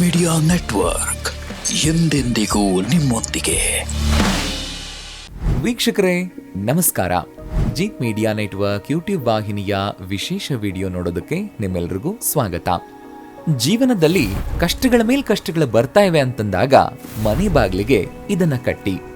Media network ಎಂದೆಂದಿಗೂ ನಿಮ್ಮೊಂದಿಗೆ. ವೀಕ್ಷಕರೇ, ನಮಸ್ಕಾರ. ಜೀತ್ ಮೀಡಿಯಾ ನೆಟ್ವರ್ಕ್ ಯೂಟ್ಯೂಬ್ ವಾಹಿನಿಯ ವಿಶೇಷ ವಿಡಿಯೋ ನೋಡೋದಕ್ಕೆ ನಿಮ್ಮೆಲ್ರಿಗೂ ಸ್ವಾಗತ. ಜೀವನದಲ್ಲಿ ಕಷ್ಟಗಳ ಮೇಲ್ ಕಷ್ಟಗಳು ಬರ್ತಾ ಇವೆ ಅಂತಂದಾಗ ಮನೆ ಬಾಗಿಲಿಗೆ ಇದನ್ನ ಕಟ್ಟಿ.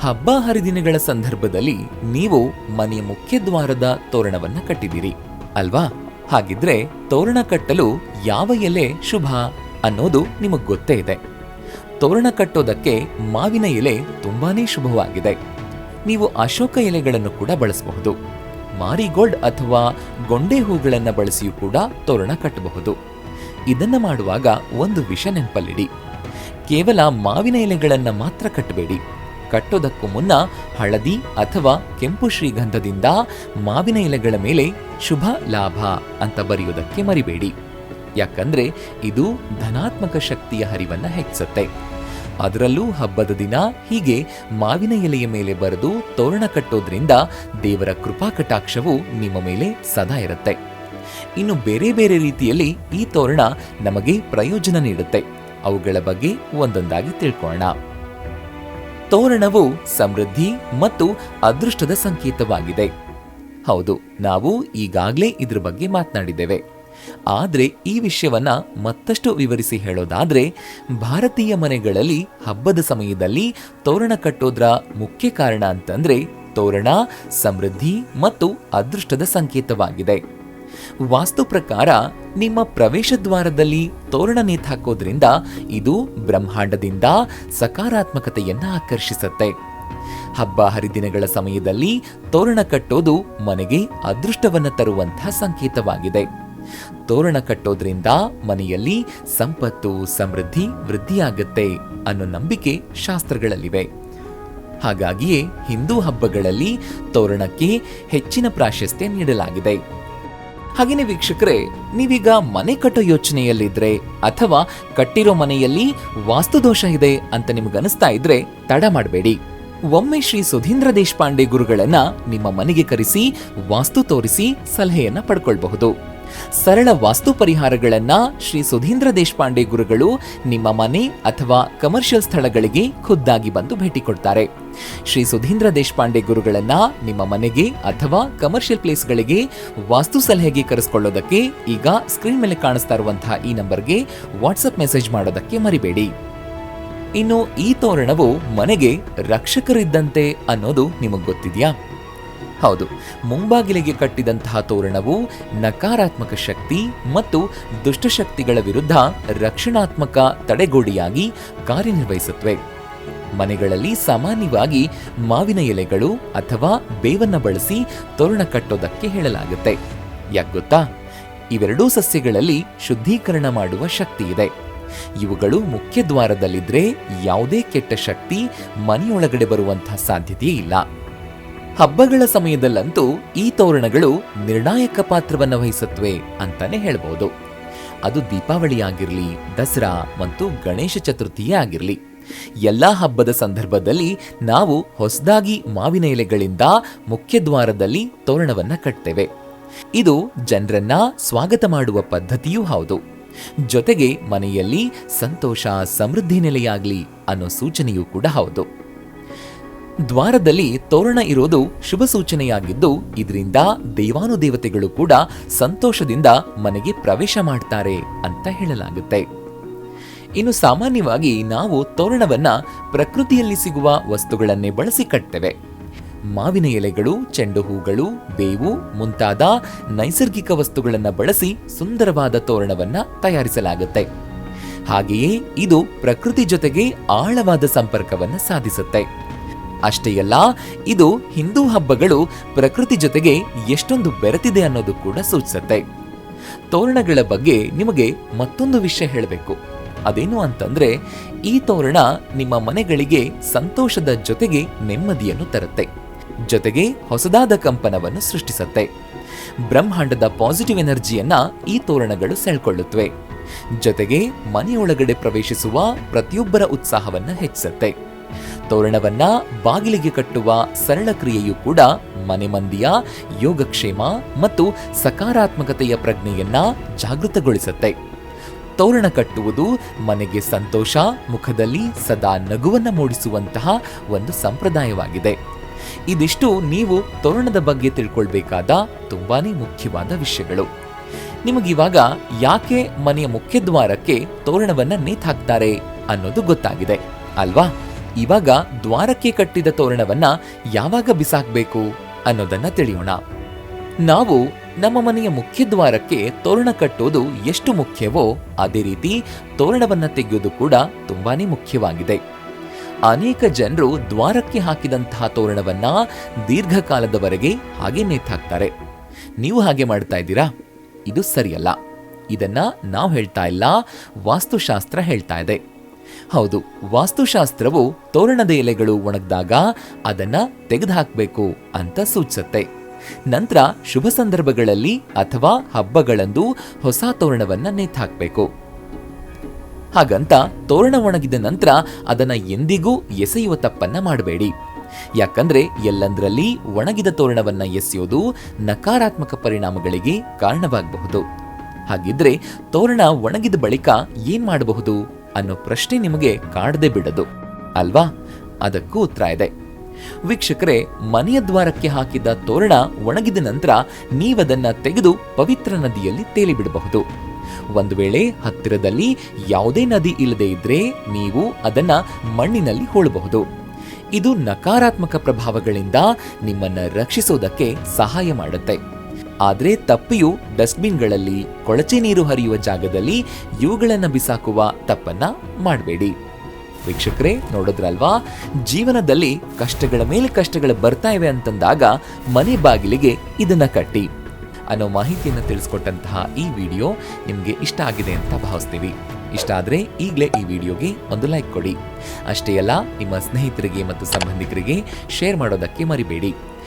ಹಬ್ಬ ಹರಿದಿನಗಳ ಸಂದರ್ಭದಲ್ಲಿ ನೀವು ಮನೆಯ ಮುಖ್ಯ ದ್ವಾರದ ತೋರಣವನ್ನ ಕಟ್ಟಿದಿರಿ ಅಲ್ವಾ? ಹಾಗಿದ್ರೆ ತೋರಣ ಕಟ್ಟಲು ಯಾವ ಎಲೆ ಶುಭ ಅನ್ನೋದು ನಿಮಗ್ ಗೊತ್ತೇ ಇದೆ. ತೋರಣ ಕಟ್ಟೋದಕ್ಕೆ ಮಾವಿನ ಎಲೆ ತುಂಬಾನೇ ಶುಭವಾಗಿದೆ. ನೀವು ಅಶೋಕ ಎಲೆಗಳನ್ನು ಕೂಡ ಬಳಸಬಹುದು. ಮಾರಿಗೋಲ್ಡ್ ಅಥವಾ ಗೊಂಡೆ ಹೂಗಳನ್ನು ಬಳಸಿಯೂ ಕೂಡ ತೋರಣ ಕಟ್ಟಬಹುದು. ಇದನ್ನ ಮಾಡುವಾಗ ಒಂದು ವಿಷ ನೆನಪಲ್ಲಿಡಿ. ಕೇವಲ ಮಾವಿನ ಎಲೆಗಳನ್ನು ಮಾತ್ರ ಕಟ್ಟಬೇಡಿ. ಕಟ್ಟೋದಕ್ಕೂ ಮುನ್ನ ಹಳದಿ ಅಥವಾ ಕೆಂಪು ಶ್ರೀಗಂಧದಿಂದ ಮಾವಿನ ಎಲೆಗಳ ಮೇಲೆ ಶುಭ ಲಾಭ ಅಂತ ಬರೆಯೋದಕ್ಕೆ ಮರಿಬೇಡಿ. ಯಾಕಂದ್ರೆ ಇದು ಧನಾತ್ಮಕ ಶಕ್ತಿಯ ಹರಿವನ್ನ ಹೆಚ್ಚಿಸುತ್ತೆ. ಅದರಲ್ಲೂ ಹಬ್ಬದ ದಿನ ಹೀಗೆ ಮಾವಿನ ಎಲೆಯ ಮೇಲೆ ಬರೆದು ತೋರಣ ಕಟ್ಟೋದ್ರಿಂದ ದೇವರ ಕೃಪಾ ಕಟಾಕ್ಷವು ನಿಮ್ಮ ಮೇಲೆ ಸದಾ ಇರುತ್ತೆ. ಇನ್ನು ಬೇರೆ ಬೇರೆ ರೀತಿಯಲ್ಲಿ ಈ ತೋರಣ ನಮಗೆ ಪ್ರಯೋಜನ ನೀಡುತ್ತೆ. ಅವುಗಳ ಬಗ್ಗೆ ಒಂದೊಂದಾಗಿ ತಿಳ್ಕೊಳ್ಳೋಣ ತೋರಣವು ಸಮೃದ್ಧಿ ಮತ್ತು ಅದೃಷ್ಟದ ಸಂಕೇತವಾಗಿದೆ. ಹೌದು, ನಾವು ಈಗಾಗಲೇ ಇದ್ರ ಬಗ್ಗೆ ಮಾತನಾಡಿದ್ದೇವೆ. ಆದರೆ ಈ ವಿಷಯವನ್ನ ಮತ್ತಷ್ಟು ವಿವರಿಸಿ ಹೇಳೋದಾದ್ರೆ, ಭಾರತೀಯ ಮನೆಗಳಲ್ಲಿ ಹಬ್ಬದ ಸಮಯದಲ್ಲಿ ತೋರಣ ಕಟ್ಟೋದ್ರ ಮುಖ್ಯ ಕಾರಣ ಅಂತಂದ್ರೆ ತೋರಣ, ಸಮೃದ್ಧಿ ಮತ್ತು ಅದೃಷ್ಟದ ಸಂಕೇತವಾಗಿದೆ. ವಾಸ್ತು ಪ್ರಕಾರ ನಿಮ್ಮ ಪ್ರವೇಶ ದ್ವಾರದಲ್ಲಿ ತೋರಣ ನೇತಾಕೋದ್ರಿಂದ ಇದು ಬ್ರಹ್ಮಾಂಡದಿಂದ ಸಕಾರಾತ್ಮಕತೆಯನ್ನ ಆಕರ್ಷಿಸುತ್ತೆ. ಹಬ್ಬ ಹರಿದಿನಗಳ ಸಮಯದಲ್ಲಿ ತೋರಣ ಕಟ್ಟೋದು ಮನೆಗೆ ಅದೃಷ್ಟವನ್ನು ತರುವಂತಹ ಸಂಕೇತವಾಗಿದೆ. ತೋರಣ ಕಟ್ಟೋದ್ರಿಂದ ಮನೆಯಲ್ಲಿ ಸಂಪತ್ತು, ಸಮೃದ್ಧಿ ವೃದ್ಧಿಯಾಗುತ್ತೆ ಅನ್ನೋ ನಂಬಿಕೆ ಶಾಸ್ತ್ರಗಳಲ್ಲಿವೆ. ಹಾಗಾಗಿಯೇ ಹಿಂದೂ ಹಬ್ಬಗಳಲ್ಲಿ ತೋರಣಕ್ಕೆ ಹೆಚ್ಚಿನ ಪ್ರಾಶಸ್ತ್ಯ ನೀಡಲಾಗಿದೆ. ಹಾಗೇನೆ ವೀಕ್ಷಕರೇ, ನೀವೀಗ ಮನೆ ಕಟ್ಟೋ ಯೋಚನೆಯಲ್ಲಿದ್ರೆ ಅಥವಾ ಕಟ್ಟಿರೋ ಮನೆಯಲ್ಲಿ ವಾಸ್ತುದೋಷ ಇದೆ ಅಂತ ನಿಮ್ಗನಿಸ್ತಾ ಇದ್ರೆ ತಡ ಮಾಡಬೇಡಿ. ಒಮ್ಮೆ ಶ್ರೀ ಸುಧೀಂದ್ರ ದೇಶಪಾಂಡೆ ಗುರುಗಳನ್ನ ನಿಮ್ಮ ಮನೆಗೆ ಕರೆಸಿ, ವಾಸ್ತು ತೋರಿಸಿ ಸಲಹೆಯನ್ನ ಪಡ್ಕೊಳ್ಬಹುದು. ಸರಳ ವಾಸ್ತು ಪರಿಹಾರಗಳನ್ನ ಶ್ರೀ ಸುಧೀಂದ್ರ ದೇಶಪಾಂಡೆ ಗುರುಗಳು ನಿಮ್ಮ ಮನೆ ಅಥವಾ ಕಮರ್ಷಿಯಲ್ ಸ್ಥಳಗಳಿಗೆ ಖುದ್ದಾಗಿ ಬಂದು ಭೇಟಿ ಕೊಡ್ತಾರೆ. ಶ್ರೀ ಸುಧೀಂದ್ರ ದೇಶಪಾಂಡೆ ಗುರುಗಳನ್ನ ನಿಮ್ಮ ಮನೆಗೆ ಅಥವಾ ಕಮರ್ಷಿಯಲ್ ಪ್ಲೇಸ್ಗಳಿಗೆ ವಾಸ್ತು ಸಲಹೆಗೆ ಕರೆಸ್ಕೊಳ್ಳೋದಕ್ಕೆ ಈಗ ಸ್ಕ್ರೀನ್ ಮೇಲೆ ಕಾಣಿಸ್ತಾ ಇರುವಂತಹ ಈ ನಂಬರ್ಗೆ ವಾಟ್ಸಪ್ ಮೆಸೇಜ್ ಮಾಡೋದಕ್ಕೆ ಮರಿಬೇಡಿ. ಇನ್ನು ಈ ತೋರಣವು ಮನೆಗೆ ರಕ್ಷಕರಿದ್ದಂತೆ ಅನ್ನೋದು ನಿಮಗೆ ಗೊತ್ತಿದ್ಯಾ? ಹೌದು, ಮುಂಬಾಗಿಲಿಗೆ ಕಟ್ಟಿದಂತಹ ತೋರಣವು ನಕಾರಾತ್ಮಕ ಶಕ್ತಿ ಮತ್ತು ದುಷ್ಟಶಕ್ತಿಗಳ ವಿರುದ್ಧ ರಕ್ಷಣಾತ್ಮಕ ತಡೆಗೋಡೆಯಾಗಿ ಕಾರ್ಯನಿರ್ವಹಿಸುತ್ತವೆ. ಮನೆಗಳಲ್ಲಿ ಸಾಮಾನ್ಯವಾಗಿ ಮಾವಿನ ಎಲೆಗಳು ಅಥವಾ ಬೇವನ್ನು ಬಳಸಿ ತೋರಣ ಕಟ್ಟೋದಕ್ಕೆ ಹೇಳಲಾಗುತ್ತೆ. ಯಾಕೆ ಗೊತ್ತಾ? ಇವೆರಡೂ ಸಸ್ಯಗಳಲ್ಲಿ ಶುದ್ಧೀಕರಣ ಮಾಡುವ ಶಕ್ತಿ ಇದೆ. ಇವುಗಳು ಮುಖ್ಯ ದ್ವಾರದಲ್ಲಿದ್ರೆ ಯಾವುದೇ ಕೆಟ್ಟ ಶಕ್ತಿ ಮನೆಯೊಳಗಡೆ ಬರುವಂತಹ ಸಾಧ್ಯತೆ ಇಲ್ಲ. ಹಬ್ಬಗಳ ಸಮಯದಲ್ಲಂತೂ ಈ ತೋರಣಗಳು ನಿರ್ಣಾಯಕ ಪಾತ್ರವನ್ನು ವಹಿಸುತ್ತವೆ ಅಂತಾನೆ ಹೇಳ್ಬೋದು. ಅದು ದೀಪಾವಳಿ ಆಗಿರಲಿ ದಸರಾ ಮತ್ತು ಗಣೇಶ ಚತುರ್ಥಿಯೇ ಆಗಿರಲಿ. ಎಲ್ಲಾ ಹಬ್ಬದ ಸಂದರ್ಭದಲ್ಲಿ ನಾವು ಹೊಸದಾಗಿ ಮಾವಿನ ಎಲೆಗಳಿಂದ ಮುಖ್ಯದ್ವಾರದಲ್ಲಿ ತೋರಣವನ್ನ ಕಟ್ತೇವೆ. ಇದು ಜನರನ್ನ ಸ್ವಾಗತ ಮಾಡುವ ಪದ್ಧತಿಯೂ ಹೌದು. ಜೊತೆಗೆ ಮನೆಯಲ್ಲಿ ಸಂತೋಷ, ಸಮೃದ್ಧಿ ನೆಲೆಯಾಗಲಿ ಅನ್ನೋ ಸೂಚನೆಯೂ ಕೂಡ ಹೌದು. ದ್ವಾರದಲ್ಲಿ ತೋರಣ ಇರೋದು ಶುಭ ಸೂಚನೆಯಾಗಿದ್ದು, ಇದರಿಂದ ದೇವಾನುದೇವತೆಗಳು ಕೂಡ ಸಂತೋಷದಿಂದ ಮನೆಗೆ ಪ್ರವೇಶ ಮಾಡ್ತಾರೆ ಅಂತ ಹೇಳಲಾಗುತ್ತೆ. ಇನ್ನು ಸಾಮಾನ್ಯವಾಗಿ ನಾವು ತೋರಣವನ್ನ ಪ್ರಕೃತಿಯಲ್ಲಿ ಸಿಗುವ ವಸ್ತುಗಳನ್ನೇ ಬಳಸಿ ಕಟ್ತೇವೆ. ಮಾವಿನ ಎಲೆಗಳು, ಚೆಂಡು ಹೂಗಳು, ಬೇವು ಮುಂತಾದ ನೈಸರ್ಗಿಕ ವಸ್ತುಗಳನ್ನು ಬಳಸಿ ಸುಂದರವಾದ ತೋರಣವನ್ನ ತಯಾರಿಸಲಾಗುತ್ತೆ. ಹಾಗೆಯೇ ಇದು ಪ್ರಕೃತಿ ಜೊತೆಗೆ ಆಳವಾದ ಸಂಪರ್ಕವನ್ನು ಸಾಧಿಸುತ್ತೆ. ಅಷ್ಟೇ ಅಲ್ಲ, ಇದು ಹಿಂದೂ ಹಬ್ಬಗಳು ಪ್ರಕೃತಿ ಜೊತೆಗೆ ಎಷ್ಟೊಂದು ಬೆರೆತಿದೆ ಅನ್ನೋದು ಕೂಡ ಸೂಚಿಸುತ್ತೆ. ತೋರಣಗಳ ಬಗ್ಗೆ ನಿಮಗೆ ಮತ್ತೊಂದು ವಿಷಯ ಹೇಳಬೇಕು. ಅದೇನು ಅಂತಂದ್ರೆ, ಈ ತೋರಣ ನಿಮ್ಮ ಮನೆಗಳಿಗೆ ಸಂತೋಷದ ಜೊತೆಗೆ ನೆಮ್ಮದಿಯನ್ನು ತರುತ್ತೆ. ಜೊತೆಗೆ ಹೊಸದಾದ ಕಂಪನವನ್ನು ಸೃಷ್ಟಿಸುತ್ತೆ. ಬ್ರಹ್ಮಾಂಡದ ಪಾಸಿಟಿವ್ ಎನರ್ಜಿಯನ್ನ ಈ ತೋರಣಗಳು ಸೆಳ್ಕೊಳ್ಳುತ್ತವೆ. ಜೊತೆಗೆ ಮನೆಯೊಳಗಡೆ ಪ್ರವೇಶಿಸುವ ಪ್ರತಿಯೊಬ್ಬರ ಉತ್ಸಾಹವನ್ನು ಹೆಚ್ಚಿಸುತ್ತೆ. ತೋರಣವನ್ನ ಬಾಗಿಲಿಗೆ ಕಟ್ಟುವ ಸರಳ ಕ್ರಿಯೆಯು ಕೂಡ ಮನೆ ಮಂದಿಯ ಯೋಗಕ್ಷೇಮ ಮತ್ತು ಸಕಾರಾತ್ಮಕತೆಯ ಪ್ರಜ್ಞೆಯನ್ನ ಜಾಗೃತಗೊಳಿಸುತ್ತೆ. ತೋರಣ ಕಟ್ಟುವುದು ಮನೆಗೆ ಸಂತೋಷ, ಮುಖದಲ್ಲಿ ಸದಾ ನಗುವನ್ನು ಮೂಡಿಸುವಂತಹ ಒಂದು ಸಂಪ್ರದಾಯವಾಗಿದೆ. ಇದಿಷ್ಟು ನೀವು ತೋರಣದ ಬಗ್ಗೆ ತಿಳ್ಕೊಳ್ಬೇಕಾದ ತುಂಬಾನೇ ಮುಖ್ಯವಾದ ವಿಷಯಗಳು. ನಿಮಗಿವಾಗ ಯಾಕೆ ಮನೆಯ ಮುಖ್ಯದ್ವಾರಕ್ಕೆ ತೋರಣವನ್ನ ನೇತಾಕ್ತಾರೆ ಅನ್ನೋದು ಗೊತ್ತಾಗಿದೆ, ಅಲ್ವಾ? ಇವಾಗ ದ್ವಾರಕ್ಕೆ ಕಟ್ಟಿದ ತೋರಣವನ್ನ ಯಾವಾಗ ಬಿಸಾಕ್ಬೇಕು ಅನ್ನೋದನ್ನ ತಿಳಿಯೋಣ. ನಾವು ನಮ್ಮ ಮನೆಯ ಮುಖ್ಯ ದ್ವಾರಕ್ಕೆ ತೋರಣ ಕಟ್ಟೋದು ಎಷ್ಟು ಮುಖ್ಯವೋ ಅದೇ ರೀತಿ ತೋರಣವನ್ನ ತೆಗೆಯೋದು ಕೂಡ ತುಂಬಾನೇ ಮುಖ್ಯವಾಗಿದೆ. ಅನೇಕ ಜನರು ದ್ವಾರಕ್ಕೆ ಹಾಕಿದಂತಹ ತೋರಣವನ್ನ ದೀರ್ಘಕಾಲದವರೆಗೆ ಹಾಗೆ ನೇತಾಕ್ತಾರೆ. ನೀವು ಹಾಗೆ ಮಾಡ್ತಾ ಇದ್ದೀರಾ? ಇದು ಸರಿಯಲ್ಲ. ಇದನ್ನ ನಾವು ಹೇಳ್ತಾ ಇಲ್ಲ, ವಾಸ್ತುಶಾಸ್ತ್ರ ಹೇಳ್ತಾ ಇದೆ. ಹೌದು, ವಾಸ್ತುಶಾಸ್ತ್ರವು ತೋರಣದ ಎಲೆಗಳು ಒಣಗಿದಾಗ ಅದನ್ನ ತೆಗೆದುಹಾಕಬೇಕು ಅಂತ ಸೂಚಿಸುತ್ತೆ. ನಂತರ ಶುಭ ಸಂದರ್ಭಗಳಲ್ಲಿ ಅಥವಾ ಹಬ್ಬಗಳಂದು ಹೊಸ ತೋರಣವನ್ನ ನೇತಾಕ್ಬೇಕು ಹಾಗಂತ ತೋರಣ ಒಣಗಿದ ನಂತರ ಅದನ್ನ ಎಂದಿಗೂ ಎಸೆಯುವ ತಪ್ಪನ್ನ ಮಾಡಬೇಡಿ. ಯಾಕಂದ್ರೆ ಎಲ್ಲಂದ್ರಲ್ಲಿ ಒಣಗಿದ ತೋರಣವನ್ನ ಎಸೆಯೋದು ನಕಾರಾತ್ಮಕ ಪರಿಣಾಮಗಳಿಗೆ ಕಾರಣವಾಗಬಹುದು. ಹಾಗಿದ್ರೆ ತೋರಣ ಒಣಗಿದ ಬಳಿಕ ಏನ್ ಮಾಡಬಹುದು? ಅನ್ನೋ ಪ್ರಶ್ನೆ ನಿಮಗೆ ಕಾಡದೆ ಬಿಡದು. ಅಲ್ವಾ? ಅದಕ್ಕೂ ಉತ್ತರ ಇದೆ. ವೀಕ್ಷಕರೇ, ಮನೆಯ ದ್ವಾರಕ್ಕೆ ಹಾಕಿದ ತೋರಣ ಒಣಗಿದ ನಂತರ ನೀವದನ್ನ ತೆಗೆದು ಪವಿತ್ರ ನದಿಯಲ್ಲಿ ತೇಲಿಬಿಡಬಹುದು. ಒಂದು ವೇಳೆ ಹತ್ತಿರದಲ್ಲಿ ಯಾವುದೇ ನದಿ ಇಲ್ಲದೆ ಇದ್ರೆ ನೀವು ಅದನ್ನ ಮಣ್ಣಿನಲ್ಲಿ ಹೋಳಬಹುದು. ಇದು ನಕಾರಾತ್ಮಕ ಪ್ರಭಾವಗಳಿಂದ ನಿಮ್ಮನ್ನ ರಕ್ಷಿಸೋದಕ್ಕೆ ಸಹಾಯ ಮಾಡುತ್ತೆ. ಆದ್ರೆ ತಪ್ಪಿಯು ಡಸ್ಟ್ಬಿನ್ಗಳಲ್ಲಿ ಕೊಳಚೆ ನೀರು ಹರಿಯುವ ಜಾಗದಲ್ಲಿ ಇವುಗಳನ್ನು ಬಿಸಾಕುವ ತಪ್ಪನ್ನ ಮಾಡಬೇಡಿ. ವೀಕ್ಷಕರೇ, ನೋಡಿದ್ರಲ್ವಾ? ಜೀವನದಲ್ಲಿ ಕಷ್ಟಗಳ ಮೇಲೆ ಕಷ್ಟಗಳು ಬರ್ತಾ ಇವೆ ಅಂತಂದಾಗ ಮನೆ ಬಾಗಿಲಿಗೆ ಇದನ್ನ ಕಟ್ಟಿ. ಅನ್ನೋ ಮಾಹಿತಿಯನ್ನು ತಿಳಿಸ್ಕೊಟ್ಟಂತಹ ಈ ವಿಡಿಯೋ ನಿಮಗೆ ಇಷ್ಟ ಆಗಿದೆ ಅಂತ ಭಾವಿಸ್ತೀವಿ. ಇಷ್ಟ ಆದರೆ ಈಗಲೇ ಈ ವಿಡಿಯೋಗೆ ಒಂದು ಲೈಕ್ ಕೊಡಿ. ಅಷ್ಟೇ ಅಲ್ಲ, ನಿಮ್ಮ ಸ್ನೇಹಿತರಿಗೆ ಮತ್ತು ಸಂಬಂಧಿಕರಿಗೆ ಶೇರ್ ಮಾಡೋದಕ್ಕೆ ಮರಿಬೇಡಿ.